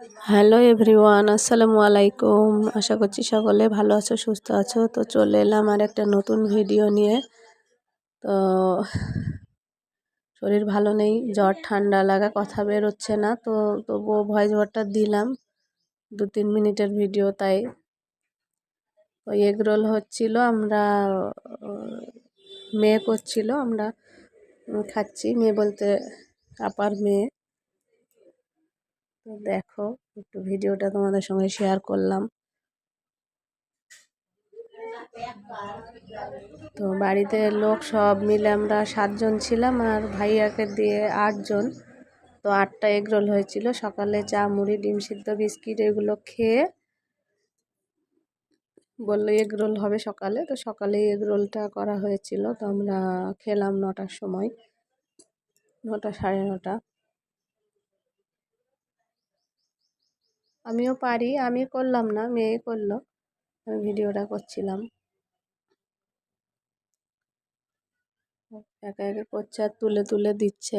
Hello everyone, আসসালামু আলাইকুম। আশা করছি সকলে ভালো আছো, সুস্থ আছো। তো চলে এলাম আর একটা নতুন ভিডিও নিয়ে। তো শরীর ভালো নেই, জ্বর, ঠান্ডা লাগা, কথা বেরোচ্ছে না। তো তবুও ভয়েস ওভারটা দিলাম দু তিন মিনিটের ভিডিও, তাই। ওই এগ রোল হচ্ছিল, আমরা, মেয়ে করছিল, আমরা খাচ্ছি, মেয়ে বলতে আপার মেয়ে। তো দেখো, একটু ভিডিওটা তোমাদের সঙ্গে শেয়ার করলাম। তো বাড়িতে লোক সব মিলে আমরা সাতজন ছিলাম আর ভাইয়াকে দিয়ে আটজন। তো আটটা এগরোল হয়েছিল। সকালে চা, মুড়ি, ডিম সিদ্ধ, বিস্কিট এগুলো খেয়ে বলল এগরোল হবে সকালে। তো সকালে এগরোলটা করা হয়েছিল। তো আমরা খেলাম নটার সময়, নটা সাড়ে নটা। আমিও পারি আমি করলাম না, মেয়ে করল। আমি ভিডিওটা করছিলাম। একা একা করছে আর তুলে তুলে দিচ্ছে।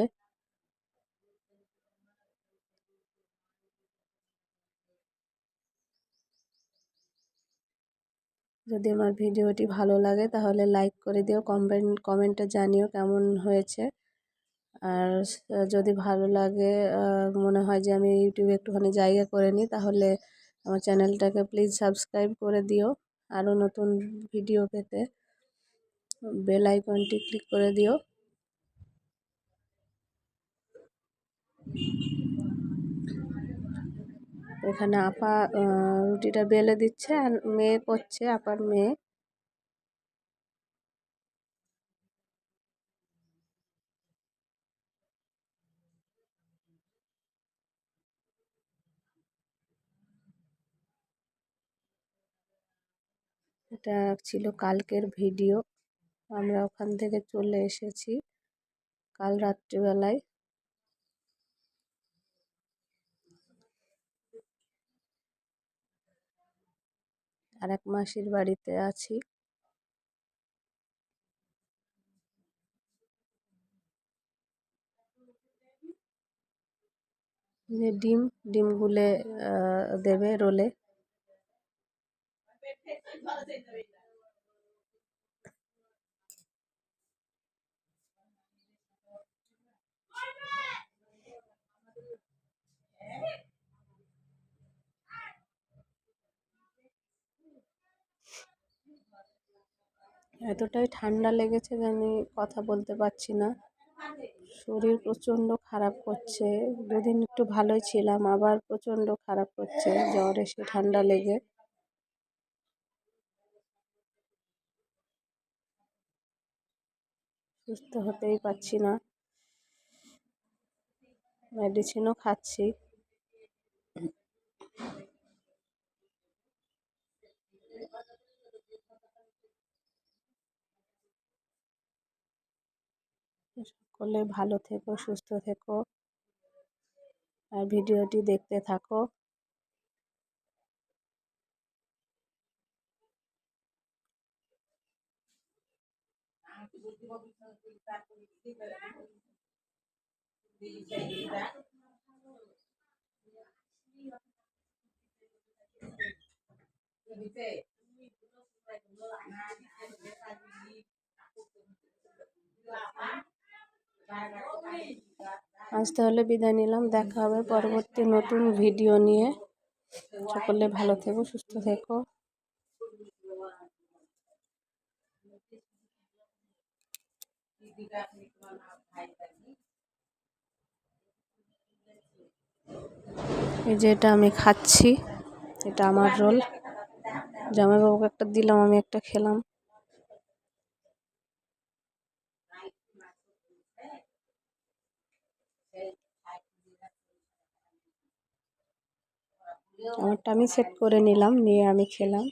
যদি আমার ভিডিওটি ভালো লাগে তাহলে লাইক করে দিও, কমেন্ট, কমেন্টে জানিও কেমন হয়েছে। আর যদি ভালো লাগে মনে হয় যে আমি ইউটিউবে একটুখানি জায়গা করে নিই, তাহলে আমার চ্যানেলটাকে প্লিজ সাবস্ক্রাইব করে দিও। আরও নতুন ভিডিও পেতে বেল আইকনটি ক্লিক করে দিও। এখানে আপা রুটিটা বেলে দিচ্ছে আর মেয়ে করছে, আপার মেয়ে। এটা ছিল কালকের ভিডিও। আমরা ওখান থেকে চলে এসেছি কাল রাত্রিবেলায়। আর এক মাসির বাড়িতে আছি। ডিম ডিম গুলে দেবে রোলে। এতটাই ঠান্ডা লেগেছে যে আমি কথা বলতে পারছি না। শরীর প্রচণ্ড খারাপ করছে। দুদিন একটু ভালোই ছিলাম, আবার প্রচণ্ড খারাপ করছে। জ্বর এসে ঠান্ডা লেগে। সুস্থ হতেই পারছি না। মেডিসিনও খাচ্ছি। সকলে ভালো থেকো, সুস্থ থেকো। আর ভিডিওটি দেখতে থাকো। আজ তাহলে বিদায় নিলাম, দেখা হবে পরবর্তী নতুন ভিডিও নিয়ে। সকলে ভালো থেকো, সুস্থ থেকো। এই যে এটা আমি খাচ্ছি এটা আমার রোল। জামাইবাবুকে একটা দিলাম আমি একটা খেলাম। আমারটা আমি সেট করে নিলাম নিয়ে আমি খেলাম।